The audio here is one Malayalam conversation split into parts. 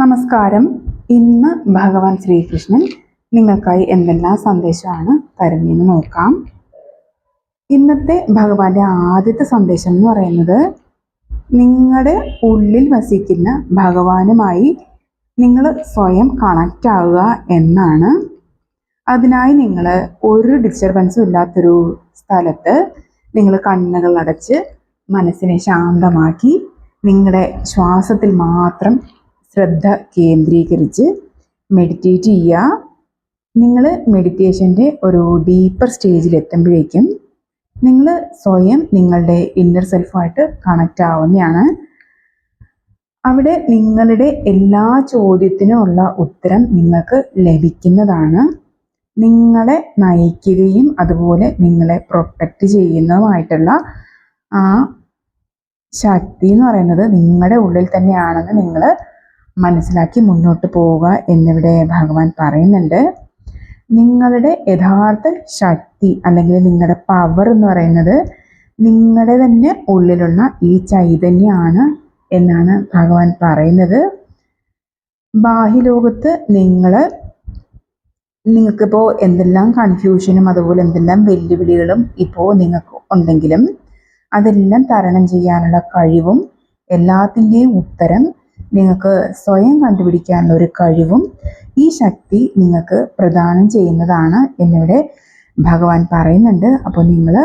നമസ്കാരം. ഇന്ന് ഭഗവാൻ ശ്രീകൃഷ്ണൻ നിങ്ങൾക്കായി എന്തെല്ലാം സന്ദേശമാണ് തരുന്നതെന്ന് നോക്കാം. ഇന്നത്തെ ഭഗവാന്റെ ആദ്യത്തെ സന്ദേശം എന്ന് പറയുന്നത് നിങ്ങളുടെ ഉള്ളിൽ വസിക്കുന്ന ഭഗവാനുമായി നിങ്ങൾ സ്വയം കണക്റ്റ് ആവുക എന്നാണ്. അതിനായി നിങ്ങൾ ഒരു ഡിസ്റ്റർബൻസും ഇല്ലാത്തൊരു സ്ഥലത്ത് നിങ്ങൾ കണ്ണുകൾ അടച്ച് മനസ്സിനെ ശാന്തമാക്കി നിങ്ങളുടെ ശ്വാസത്തിൽ മാത്രം ശ്രദ്ധ കേന്ദ്രീകരിച്ച് മെഡിറ്റേറ്റ് ചെയ്യുക. നിങ്ങൾ മെഡിറ്റേഷന്റെ ഒരു ഡീപ്പർ സ്റ്റേജിൽ എത്തുമ്പോഴേക്കും നിങ്ങൾ സ്വയം നിങ്ങളുടെ ഇന്നർ സെൽഫായിട്ട് കണക്റ്റ് ആവുന്നതാണ്. അവിടെ നിങ്ങളുടെ എല്ലാ ചോദ്യത്തിനുമുള്ള ഉത്തരം നിങ്ങൾക്ക് ലഭിക്കുന്നതാണ്. നിങ്ങളെ നയിക്കുകയും അതുപോലെ നിങ്ങളെ പ്രൊട്ടക്റ്റ് ചെയ്യുന്നതുമായിട്ടുള്ള ആ ശക്തി എന്ന് പറയുന്നത് നിങ്ങളുടെ ഉള്ളിൽ തന്നെയാണെന്ന് നിങ്ങൾ മനസ്സിലാക്കി മുന്നോട്ട് പോവുക എന്നിവിടെ ഭഗവാൻ പറയുന്നുണ്ട്. നിങ്ങളുടെ യഥാർത്ഥ ശക്തി അല്ലെങ്കിൽ നിങ്ങളുടെ പവർ എന്ന് പറയുന്നത് നിങ്ങളുടെ തന്നെ ഉള്ളിലുള്ള ഈ ചൈതന്യമാണ് എന്നാണ് ഭഗവാൻ പറയുന്നത്. ബാഹ്യലോകത്ത് നിങ്ങൾ നിങ്ങൾക്കിപ്പോൾ എന്തെല്ലാം കൺഫ്യൂഷനും അതുപോലെ എന്തെല്ലാം വെല്ലുവിളികളും ഇപ്പോൾ നിങ്ങൾക്ക് ഉണ്ടെങ്കിലും അതെല്ലാം തരണം ചെയ്യാനുള്ള കഴിവും എല്ലാത്തിന്റെയും ഉത്തരം നിങ്ങൾക്ക് സ്വയം കണ്ടുപിടിക്കാനുള്ള ഒരു കഴിവും ഈ ശക്തി നിങ്ങൾക്ക് പ്രദാനം ചെയ്യുന്നതാണ് എന്നിവിടെ ഭഗവാൻ പറയുന്നുണ്ട്. അപ്പോൾ നിങ്ങൾ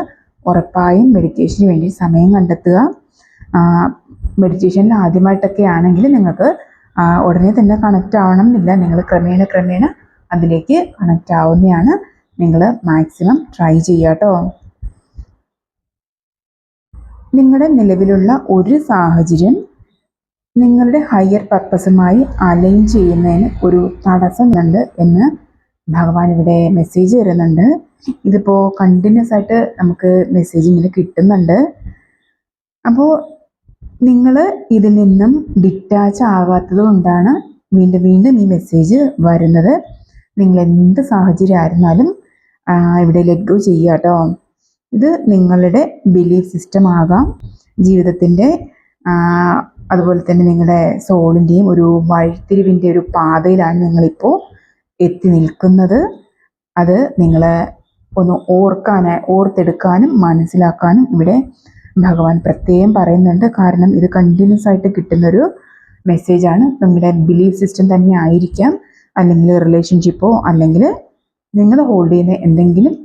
ഉറപ്പായും മെഡിറ്റേഷന് വേണ്ടി സമയം കണ്ടെത്തുക. മെഡിറ്റേഷനിൽ ആദ്യമായിട്ടൊക്കെ ആണെങ്കിൽ നിങ്ങൾക്ക് ഉടനെ തന്നെ കണക്റ്റ് ആവണം എന്നില്ല നിങ്ങൾ ക്രമേണ ക്രമേണ അതിലേക്ക് കണക്റ്റ് ആവുന്നതാണ്. നിങ്ങൾ മാക്സിമം ട്രൈ ചെയ്യുക കേട്ടോ നിങ്ങളുടെ നിലവിലുള്ള ഒരു സാഹചര്യം നിങ്ങളുടെ ഹയർ പർപ്പസുമായി അലൈൻ ചെയ്യുന്നതിന് ഒരു തടസ്സമുണ്ട് എന്ന് ഭഗവാൻ ഇവിടെ മെസ്സേജ് തരുന്നുണ്ട്. ഇതിപ്പോൾ കണ്ടിന്യൂസ് ആയിട്ട് നമുക്ക് മെസ്സേജ് ഇങ്ങനെ കിട്ടുന്നുണ്ട്. അപ്പോൾ നിങ്ങൾ ഇതിൽ നിന്നും ഡിറ്റാച്ച് ആകാത്തത് കൊണ്ടാണ് വീണ്ടും വീണ്ടും ഈ മെസ്സേജ് വരുന്നത്. നിങ്ങൾ എന്ത് സാഹചര്യം ആയിരുന്നാലും ഇവിടെ ലെറ്റ് ഗോ ചെയ്യുക കേട്ടോ. ഇത് നിങ്ങളുടെ ബിലീഫ് സിസ്റ്റം ആകാം. ജീവിതത്തിന്റെ അതുപോലെ തന്നെ നിങ്ങളുടെ സോളിന്റെയും ഒരു വഴിത്തിരിവിന്റെ ഒരു പാതയിലാണ് നിങ്ങളിപ്പോൾ എത്തി നിൽക്കുന്നത്. അത് നിങ്ങൾ ഒന്ന് ഓർക്കാൻ ഓർത്തെടുക്കാനും മനസ്സിലാക്കാനും ഇവിടെ ഭഗവാൻ പ്രത്യേകം പറയുന്നുണ്ട്. കാരണം ഇത് കണ്ടിന്യൂസ് ആയിട്ട് കിട്ടുന്നൊരു മെസ്സേജാണ് നിങ്ങളുടെ ബിലീഫ് സിസ്റ്റം തന്നെ ആയിരിക്കാം. അല്ലെങ്കിൽ റിലേഷൻഷിപ്പോ അല്ലെങ്കിൽ നിങ്ങൾ ഹോൾഡ് ചെയ്യുന്ന എന്തെങ്കിലും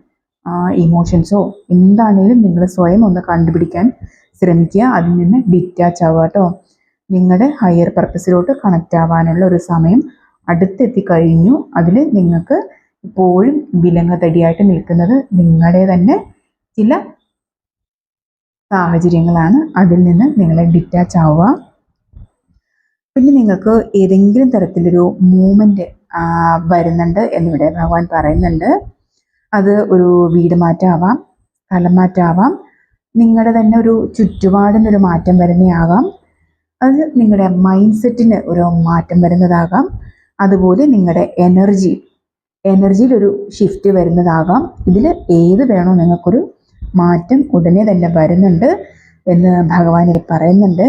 ഇമോഷൻസോ എന്താണേലും നിങ്ങൾ സ്വയം ഒന്ന് കണ്ടുപിടിക്കാൻ ശ്രമിക്കുക. അതിൽ നിന്ന് ഡിറ്റാച്ച് ആവുക കേട്ടോ. നിങ്ങളുടെ ഹയർ പർപ്പസിലോട്ട് കണക്റ്റ് ആവാനുള്ള ഒരു സമയം അടുത്തെത്തി കഴിഞ്ഞു. അതിൽ നിങ്ങൾക്ക് ഇപ്പോഴും വിലങ്ങതടിയായിട്ട് നിൽക്കുന്നത് നിങ്ങളുടെ തന്നെ ചില സാഹചര്യങ്ങളാണ്. അതിൽ നിന്ന് നിങ്ങളെ ഡിറ്റാച്ച് ആവുക. പിന്നെ നിങ്ങൾക്ക് ഏതെങ്കിലും തരത്തിലൊരു മൂമെന്റ് വരുന്നുണ്ട് എന്നിവിടെ ഭഗവാൻ പറയുന്നുണ്ട്. അത് ഒരു വീട് മാറ്റാവാം സ്ഥലം മാറ്റാവാം. നിങ്ങളുടെ തന്നെ ഒരു ചുറ്റുപാടിനൊരു മാറ്റം വരുന്നതാകാം അത് നിങ്ങളുടെ മൈൻഡ് സെറ്റിന് ഒരു മാറ്റം വരുന്നതാകാം. അതുപോലെ നിങ്ങളുടെ എനർജി എനർജിയിലൊരു ഷിഫ്റ്റ് വരുന്നതാകാം. ഇതിൽ ഏത് വേണോ നിങ്ങൾക്കൊരു മാറ്റം ഉടനെ തന്നെ വരുന്നുണ്ട് എന്ന് ഭഗവാൻ ഇത് പറയുന്നുണ്ട്.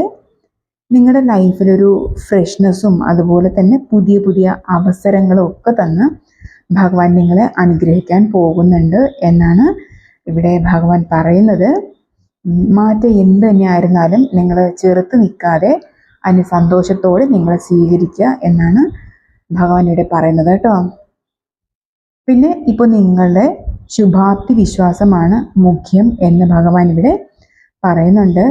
നിങ്ങളുടെ ലൈഫിലൊരു ഫ്രഷ്നെസ്സും അതുപോലെ തന്നെ പുതിയ പുതിയ അവസരങ്ങളും ഒക്കെ തന്ന് ഭഗവാൻ നിങ്ങളെ അനുഗ്രഹിക്കാൻ പോകുന്നുണ്ട് എന്നാണ് ഇവിടെ ഭഗവാൻ പറയുന്നത്. മാറ്റം എന്ത് തന്നെയായിരുന്നാലും നിങ്ങൾ ചെറുത്ത് നിൽക്കാതെ അതിന് സന്തോഷത്തോടെ നിങ്ങൾ സ്വീകരിക്കുക എന്നാണ് ഭഗവാൻ ഇവിടെ പറയുന്നത് കേട്ടോ. പിന്നെ ഇപ്പോൾ നിങ്ങളുടെ ശുഭാപ്തി വിശ്വാസമാണ് മുഖ്യം എന്ന് ഭഗവാൻ ഇവിടെ പറയുന്നുണ്ട്.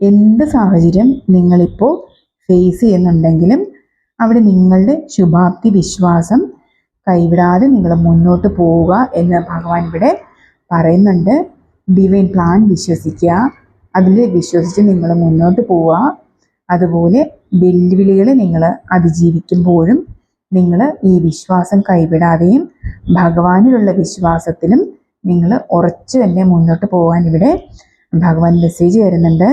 എന്ത് സാഹചര്യം നിങ്ങളിപ്പോൾ ഫേസ് ചെയ്യുന്നുണ്ടെങ്കിലും അവിടെ നിങ്ങളുടെ ശുഭാപ്തി വിശ്വാസം കൈവിടാതെ നിങ്ങൾ മുന്നോട്ട് പോവുക എന്ന് ഭഗവാൻ ഇവിടെ പറയുന്നുണ്ട്. ഡിവൈൻ പ്ലാൻ വിശ്വസിക്കുക. അതിൽ വിശ്വസിച്ച് നിങ്ങൾ മുന്നോട്ട് പോവുക. അതുപോലെ വെല്ലുവിളികൾ നിങ്ങൾ അതിജീവിക്കുമ്പോഴും നിങ്ങൾ ഈ വിശ്വാസം കൈവിടാതെയും ഭഗവാനിലുള്ള വിശ്വാസത്തിലും നിങ്ങൾ ഉറച്ചു തന്നെ മുന്നോട്ട് പോകാൻ ഇവിടെ ഭഗവാൻ മെസ്സേജ് തരുന്നുണ്ട്.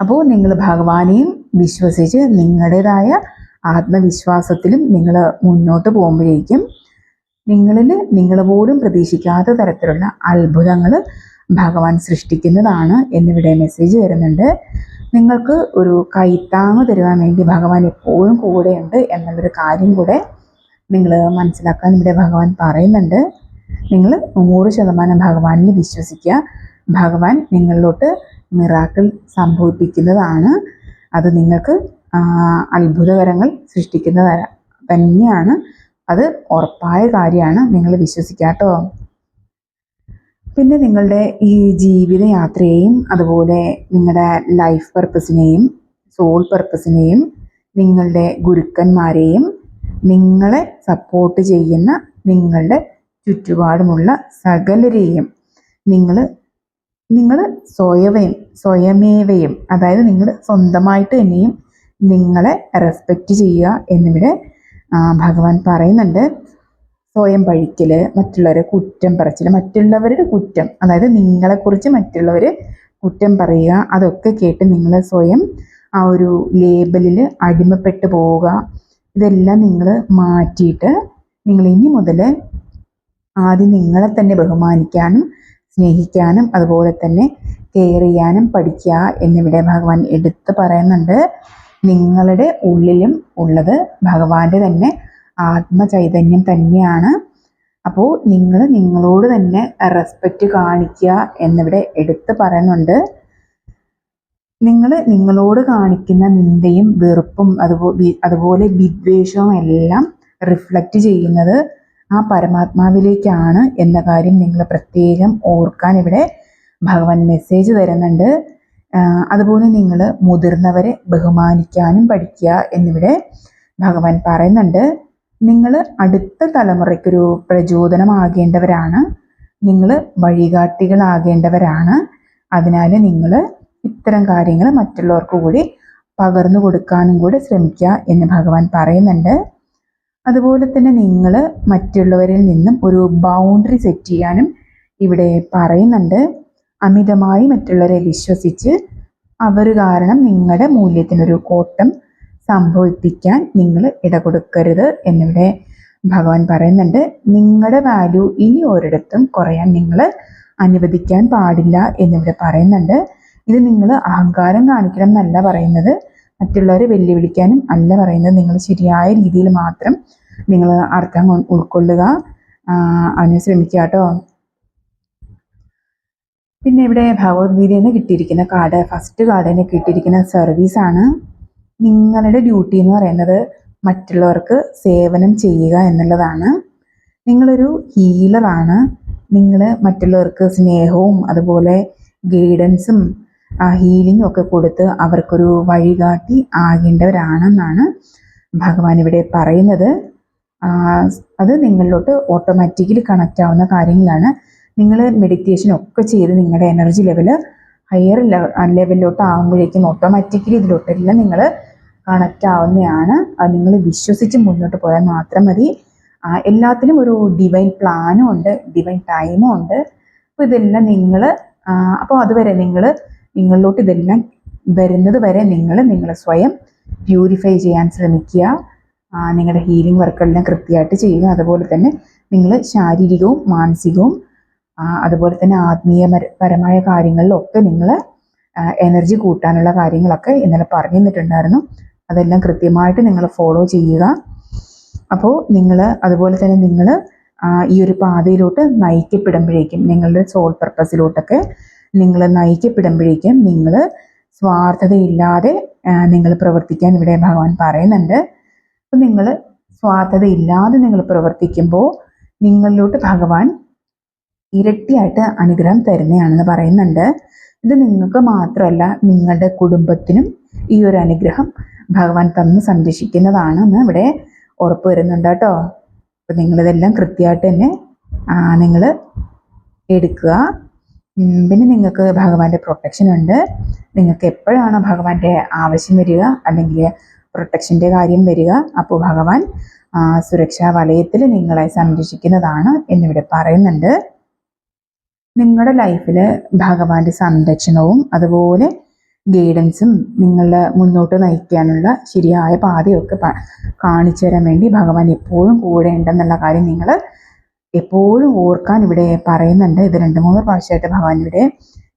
അപ്പോൾ നിങ്ങൾ ഭഗവാനെയും വിശ്വസിച്ച് നിങ്ങളുടേതായ ആത്മവിശ്വാസത്തിലും നിങ്ങൾ മുന്നോട്ട് പോകുമ്പോഴേക്കും നിങ്ങളിൽ നിങ്ങൾ പോലും പ്രതീക്ഷിക്കാത്ത തരത്തിലുള്ള അത്ഭുതങ്ങൾ ഭഗവാൻ സൃഷ്ടിക്കുന്നതാണ് എന്നിവിടെ മെസ്സേജ് വരുന്നുണ്ട്. നിങ്ങൾക്ക് ഒരു കൈത്താങ് തരുവാൻ വേണ്ടി ഭഗവാൻ എപ്പോഴും കൂടെയുണ്ട് എന്നുള്ളൊരു കാര്യം കൂടെ നിങ്ങൾ മനസ്സിലാക്കാൻ ഇവിടെ ഭഗവാൻ പറയുന്നുണ്ട്. നിങ്ങൾ നൂറ് ശതമാനം ഭഗവാനിൽ വിശ്വസിക്കുക. ഭഗവാൻ നിങ്ങളിലോട്ട് മിറാക്കിൾ സംഭവിപ്പിക്കുന്നതാണ്. അത് നിങ്ങൾക്ക് അത്ഭുതകരങ്ങൾ സൃഷ്ടിക്കുന്ന തന്നെയാണ്. അത് ഉറപ്പായ കാര്യമാണ് നിങ്ങൾ വിശ്വസിക്കാട്ടോ. പിന്നെ നിങ്ങളുടെ ഈ ജീവിതയാത്രയെയും അതുപോലെ നിങ്ങളുടെ ലൈഫ് പർപ്പസിനെയും സോൾ പർപ്പസിനെയും നിങ്ങളുടെ ഗുരുക്കന്മാരെയും നിങ്ങളെ സപ്പോർട്ട് ചെയ്യുന്ന നിങ്ങളുടെ ചുറ്റുപാടുമുള്ള സകലരെയും നിങ്ങൾ നിങ്ങൾ സ്വയവയും സ്വയമേവയും അതായത് നിങ്ങൾ സ്വന്തമായിട്ട് തന്നെയും നിങ്ങളെ റെസ്പെക്റ്റ് ചെയ്യുക എന്നിവിടെ ഭഗവാൻ പറയുന്നുണ്ട് സ്വയം പഴിക്കൽ മറ്റുള്ളവരെ കുറ്റം പറച്ചിൽ മറ്റുള്ളവരുടെ കുറ്റം അതായത് നിങ്ങളെക്കുറിച്ച് മറ്റുള്ളവർ കുറ്റം പറയുക അതൊക്കെ കേട്ട് നിങ്ങൾ സ്വയം ആ ഒരു ലേബലിൽ അടിമപ്പെട്ടു പോവുക ഇതെല്ലാം നിങ്ങൾ മാറ്റിയിട്ട് നിങ്ങൾ ഇനി മുതൽ ആദ്യം നിങ്ങളെ തന്നെ ബഹുമാനിക്കാനും സ്നേഹിക്കാനും അതുപോലെ തന്നെ കെയർ ചെയ്യാനും പഠിക്കുക എന്നിവിടെ ഭഗവാൻ എടുത്ത് പറയുന്നുണ്ട്. നിങ്ങളുടെ ഉള്ളിലും ഉള്ളത് ഭഗവാന്റെ തന്നെ ആത്മചൈതന്യം തന്നെയാണ്. അപ്പോൾ നിങ്ങൾ നിങ്ങളോട് തന്നെ റെസ്പെക്റ്റ് കാണിക്കുക എന്നിവിടെ എടുത്ത് പറയുന്നുണ്ട്. നിങ്ങൾ നിങ്ങളോട് കാണിക്കുന്ന നിന്ദയും വെറുപ്പും അതുപോലെ അതുപോലെ വിദ്വേഷവും എല്ലാം റിഫ്ലക്റ്റ് ചെയ്യുന്നത് ആ പരമാത്മാവിലേക്കാണ് എന്ന കാര്യം നിങ്ങൾ പ്രത്യേകം ഓർക്കാൻ ഇവിടെ ഭഗവാൻ മെസ്സേജ് തരുന്നുണ്ട്. അതുപോലെ നിങ്ങൾ മുതിർന്നവരെ ബഹുമാനിക്കാനും പഠിക്കുക എന്നിവിടെ ഭഗവാൻ പറയുന്നുണ്ട്. നിങ്ങൾ അടുത്ത തലമുറയ്ക്കൊരു പ്രചോദനമാകേണ്ടവരാണ്. നിങ്ങൾ വഴികാട്ടികളാകേണ്ടവരാണ്. അതിനാൽ നിങ്ങൾ ഇത്തരം കാര്യങ്ങൾ മറ്റുള്ളവർക്ക് കൂടി പകർന്നു കൊടുക്കാനും കൂടി ശ്രമിക്കുക എന്ന് ഭഗവാൻ പറയുന്നുണ്ട്. അതുപോലെ തന്നെ നിങ്ങൾ മറ്റുള്ളവരിൽ നിന്നും ഒരു ബൗണ്ടറി സെറ്റ് ചെയ്യാനും ഇവിടെ പറയുന്നുണ്ട്. അമിതമായി മറ്റുള്ളവരെ വിശ്വസിച്ച് അവർ കാരണം നിങ്ങളുടെ മൂല്യത്തിനൊരു കോട്ടം സംഭവിപ്പിക്കാൻ നിങ്ങൾ ഇടകൊടുക്കരുത് എന്നിവിടെ ഭഗവാൻ പറയുന്നുണ്ട് നിങ്ങളുടെ വാല്യൂ ഇനി ഒരിടത്തും കുറയാൻ നിങ്ങൾ അനുവദിക്കാൻ പാടില്ല എന്നിവിടെ പറയുന്നുണ്ട്. ഇത് നിങ്ങൾ അഹങ്കാരം കാണിക്കണം എന്നല്ല പറയുന്നത് മറ്റുള്ളവരെ വെല്ലുവിളിക്കാനും അല്ല പറയുന്നത്. നിങ്ങൾ ശരിയായ രീതിയിൽ മാത്രം നിങ്ങൾ അർത്ഥം ഉൾക്കൊള്ളുക. അതിനെ ശ്രമിക്കുക കേട്ടോ. പിന്നെ ഇവിടെ ഭഗവത്ഗീതയിൽ നിന്ന് കിട്ടിയിരിക്കുന്ന കാർഡ് ഫസ്റ്റ് കാർഡിന് കിട്ടിയിരിക്കുന്ന സർവീസാണ് നിങ്ങളുടെ ഡ്യൂട്ടി എന്ന് പറയുന്നത് മറ്റുള്ളവർക്ക് സേവനം ചെയ്യുക എന്നുള്ളതാണ്. നിങ്ങളൊരു ഹീലറാണ് നിങ്ങൾ മറ്റുള്ളവർക്ക് സ്നേഹവും അതുപോലെ ഗൈഡൻസും ഹീലിംഗും ഒക്കെ കൊടുത്ത് അവർക്കൊരു വഴികാട്ടി ആകേണ്ടവരാണെന്നാണ് ഭഗവാൻ ഇവിടെ പറയുന്നത്. അത് നിങ്ങളിലോട്ട് ഓട്ടോമാറ്റിക്കലി കണക്റ്റ് ആവുന്ന കാര്യങ്ങളാണ്. നിങ്ങൾ മെഡിറ്റേഷൻ ഒക്കെ ചെയ്ത് നിങ്ങളുടെ എനർജി ലെവൽ ഹയർ ലെവലിലോട്ട് ആകുമ്പോഴേക്കും ഓട്ടോമാറ്റിക്കലി ഇതിലോട്ടെല്ലാം നിങ്ങൾ കണക്റ്റ് ആവുന്നതാണ് അത് നിങ്ങൾ വിശ്വസിച്ച് മുന്നോട്ട് പോയാൽ മാത്രം മതി. എല്ലാത്തിനും ഒരു ഡിവൈൻ പ്ലാനും ഉണ്ട് ഡിവൈൻ ടൈമും ഉണ്ട്. അപ്പോൾ ഇതെല്ലാം നിങ്ങൾ അപ്പോൾ അതുവരെ നിങ്ങൾ നിങ്ങളിലോട്ട് ഇതെല്ലാം വരുന്നത് വരെ നിങ്ങൾ നിങ്ങളെ സ്വയം പ്യൂരിഫൈ ചെയ്യാൻ ശ്രമിക്കുക. നിങ്ങളുടെ ഹീലിംഗ് വർക്കെല്ലാം കൃത്യമായിട്ട് ചെയ്യുക. അതുപോലെ തന്നെ നിങ്ങൾ ശാരീരികവും മാനസികവും അതുപോലെ തന്നെ ആത്മീയ പരമായ കാര്യങ്ങളിലൊക്കെ നിങ്ങൾ എനർജി കൂട്ടാനുള്ള കാര്യങ്ങളൊക്കെ ഇന്നലെ പറഞ്ഞു തന്നിട്ടുണ്ടായിരുന്നു അതെല്ലാം കൃത്യമായിട്ട് നിങ്ങൾ ഫോളോ ചെയ്യുക. അപ്പോൾ നിങ്ങൾ അതുപോലെ തന്നെ നിങ്ങൾ ഈ ഒരു പാതയിലോട്ട് നയിക്കപ്പെടുമ്പോഴേക്കും നിങ്ങളുടെ സോൾ പർപ്പസിലോട്ടൊക്കെ നിങ്ങൾ നയിക്കപ്പെടുമ്പോഴേക്കും നിങ്ങൾ സ്വാർത്ഥതയില്ലാതെ നിങ്ങൾ പ്രവർത്തിക്കാൻ ഇവിടെ ഭഗവാൻ പറയുന്നുണ്ട്. അപ്പം നിങ്ങൾ സ്വാർത്ഥതയില്ലാതെ നിങ്ങൾ പ്രവർത്തിക്കുമ്പോൾ നിങ്ങളിലോട്ട് ഭഗവാൻ ഇരട്ടിയായിട്ട് അനുഗ്രഹം തരുന്നതാണെന്ന് പറയുന്നുണ്ട്. ഇത് നിങ്ങൾക്ക് മാത്രമല്ല നിങ്ങളുടെ കുടുംബത്തിനും ഈ ഒരു അനുഗ്രഹം ഭഗവാൻ തന്ന് സംരക്ഷിക്കുന്നതാണെന്ന് ഇവിടെ ഉറപ്പ് വരുന്നുണ്ട് കേട്ടോ. അപ്പം നിങ്ങളിതെല്ലാം കൃത്യമായിട്ട് തന്നെ നിങ്ങൾ എടുക്കുക. പിന്നെ നിങ്ങൾക്ക് ഭഗവാന്റെ പ്രൊട്ടക്ഷൻ ഉണ്ട്. നിങ്ങൾക്ക് എപ്പോഴാണോ ഭഗവാന്റെ ആവശ്യം വരിക അല്ലെങ്കിൽ പ്രൊട്ടക്ഷന്റെ കാര്യം വരിക അപ്പോൾ ഭഗവാൻ സുരക്ഷാ വലയത്തിൽ നിങ്ങളെ സംരക്ഷിക്കുന്നതാണ് എന്നിവിടെ പറയുന്നുണ്ട്. നിങ്ങളുടെ ലൈഫിൽ ഭഗവാന്റെ സംരക്ഷണവും അതുപോലെ ഗൈഡൻസും നിങ്ങളെ മുന്നോട്ട് നയിക്കാനുള്ള ശരിയായ പാതയൊക്കെ കാണിച്ചു തരാൻ വേണ്ടി ഭഗവാൻ എപ്പോഴും കൂടെ ഉണ്ടെന്നുള്ള കാര്യം നിങ്ങൾ എപ്പോഴും ഓർക്കാൻ ഇവിടെ പറയുന്നുണ്ട്. ഇത് രണ്ട് മൂന്ന് പ്രാവശ്യമായിട്ട് ഭഗവാൻ ഇവിടെ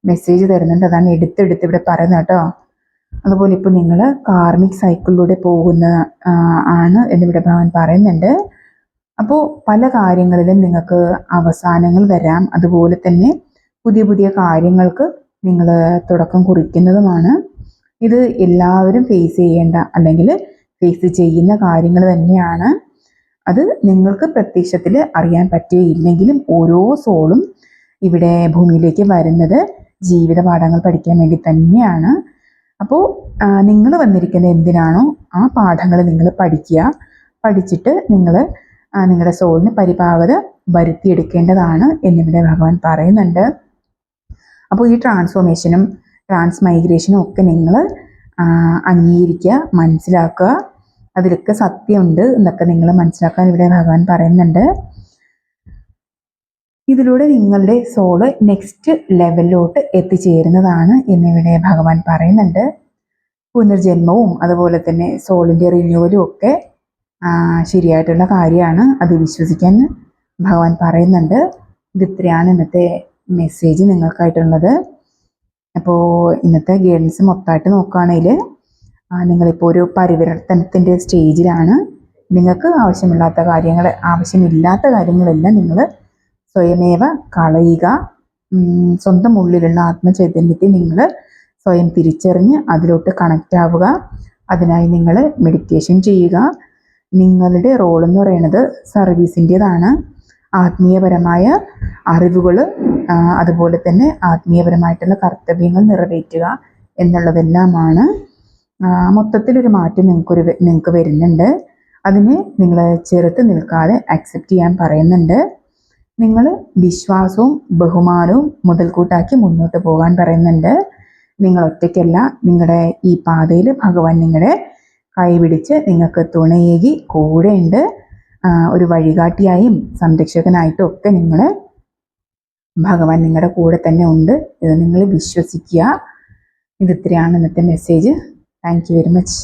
മെസ്സേജ് തരുന്നുണ്ട്. അതാണ് എടുത്തെടുത്ത് ഇവിടെ പറയുന്നത് കേട്ടോ. അതുപോലെ ഇപ്പോൾ നിങ്ങൾ കാർമിക് സൈക്കിളിലൂടെ പോകുന്ന ആണ് എന്നിവിടെ ഭഗവാൻ പറയുന്നുണ്ട്. അപ്പോൾ പല കാര്യങ്ങളിലും നിങ്ങൾക്ക് അവസാനങ്ങൾ വരാം. അതുപോലെ തന്നെ പുതിയ പുതിയ കാര്യങ്ങൾക്ക് നിങ്ങൾ തുടക്കം കുറിക്കുന്നതുമാണ്. ഇത് എല്ലാവരും ഫേസ് ചെയ്യേണ്ട അല്ലെങ്കിൽ ഫേസ് ചെയ്യുന്ന കാര്യങ്ങൾ തന്നെയാണ്. അത് നിങ്ങൾക്ക് പ്രത്യക്ഷത്തിൽ അറിയാൻ പറ്റുകയില്ലെങ്കിലും ഓരോ സോളും ഇവിടെ ഭൂമിയിലേക്ക് വരുന്നത് ജീവിത പാഠങ്ങൾ പഠിക്കാൻ വേണ്ടി തന്നെയാണ്. അപ്പോൾ നിങ്ങൾ വന്നിരിക്കുന്ന എന്തിനാണോ ആ പാഠങ്ങൾ നിങ്ങൾ പഠിക്കുക. പഠിച്ചിട്ട് നിങ്ങൾ നിങ്ങളുടെ സോളിന് പരിപാവത വരുത്തിയെടുക്കേണ്ടതാണ് എന്നിവിടെ ഭഗവാൻ പറയുന്നുണ്ട്. അപ്പോൾ ഈ ട്രാൻസ്ഫോർമേഷനും ട്രാൻസ് മൈഗ്രേഷനും ഒക്കെ നിങ്ങൾ അംഗീകരിക്കുക മനസ്സിലാക്കുക. അതിലൊക്കെ സത്യമുണ്ട് എന്നൊക്കെ നിങ്ങൾ മനസ്സിലാക്കാൻ ഇവിടെ ഭഗവാൻ പറയുന്നുണ്ട്. ഇതിലൂടെ നിങ്ങളുടെ സോൾ നെക്സ്റ്റ് ലെവലിലോട്ട് എത്തിച്ചേരുന്നതാണ് എന്നിവിടെ ഭഗവാൻ പറയുന്നുണ്ട്. പുനർജന്മവും അതുപോലെ തന്നെ സോളിന്റെ റിന്യൂവലും ഒക്കെ ശരിയായിട്ടുള്ള കാര്യമാണ്. അത് വിശ്വസിക്കാൻ ഭഗവാൻ പറയുന്നുണ്ട്. ഇതിത്രയാണ് ഇന്നത്തെ മെസ്സേജ് നിങ്ങൾക്കായിട്ടുള്ളത്. അപ്പോൾ ഇന്നത്തെ ഗൈഡൻസ് മൊത്തമായിട്ട് നോക്കുകയാണെങ്കിൽ നിങ്ങളിപ്പോൾ ഒരു പരിവർത്തനത്തിന്റെ സ്റ്റേജിലാണ് നിങ്ങൾക്ക് ആവശ്യമില്ലാത്ത കാര്യങ്ങൾ ആവശ്യമില്ലാത്ത കാര്യങ്ങളെല്ലാം നിങ്ങൾ സ്വയമേവ കളയുക. സ്വന്തം ഉള്ളിലുള്ള ആത്മചൈതന്യത്തെ നിങ്ങൾ സ്വയം തിരിച്ചറിഞ്ഞ് അതിലോട്ട് കണക്റ്റ് ആവുക. അതിനായി നിങ്ങൾ മെഡിറ്റേഷൻ ചെയ്യുക. നിങ്ങളുടെ റോൾ എന്ന് പറയുന്നത് സർവീസിന്റെതാണ് ആത്മീയപരമായ അറിവുകൾ അതുപോലെ തന്നെ ആത്മീയപരമായിട്ടുള്ള കർത്തവ്യങ്ങൾ നിറവേറ്റുക എന്നുള്ളതെല്ലാമാണ്. മൊത്തത്തിലൊരു മാറ്റം നിങ്ങൾക്കൊരു നിങ്ങൾക്ക് വരുന്നുണ്ട്. അതിനെ നിങ്ങൾ ചെറുത്ത് നിൽക്കാതെ അക്സെപ്റ്റ് ചെയ്യാൻ പറയുന്നുണ്ട്. നിങ്ങൾ വിശ്വാസവും ബഹുമാനവും മുതൽക്കൂട്ടാക്കി മുന്നോട്ട് പോകാൻ പറയുന്നുണ്ട്. നിങ്ങൾ ഒറ്റയ്ക്കല്ല നിങ്ങളുടെ ഈ പാതയിൽ ഭഗവാൻ നിങ്ങളെ കൈപിടിച്ച് നിങ്ങൾക്ക് തുണയേകി കൂടെയുണ്ട്. ഒരു വഴികാട്ടിയായും സംരക്ഷകനായിട്ടും ഒക്കെ നിങ്ങൾ ഭഗവാൻ നിങ്ങളുടെ കൂടെ തന്നെ ഉണ്ട്. ഇത് നിങ്ങൾ വിശ്വസിക്കുക. ഇത് ഇത്രയാണ് ഇന്നത്തെ message thank you very much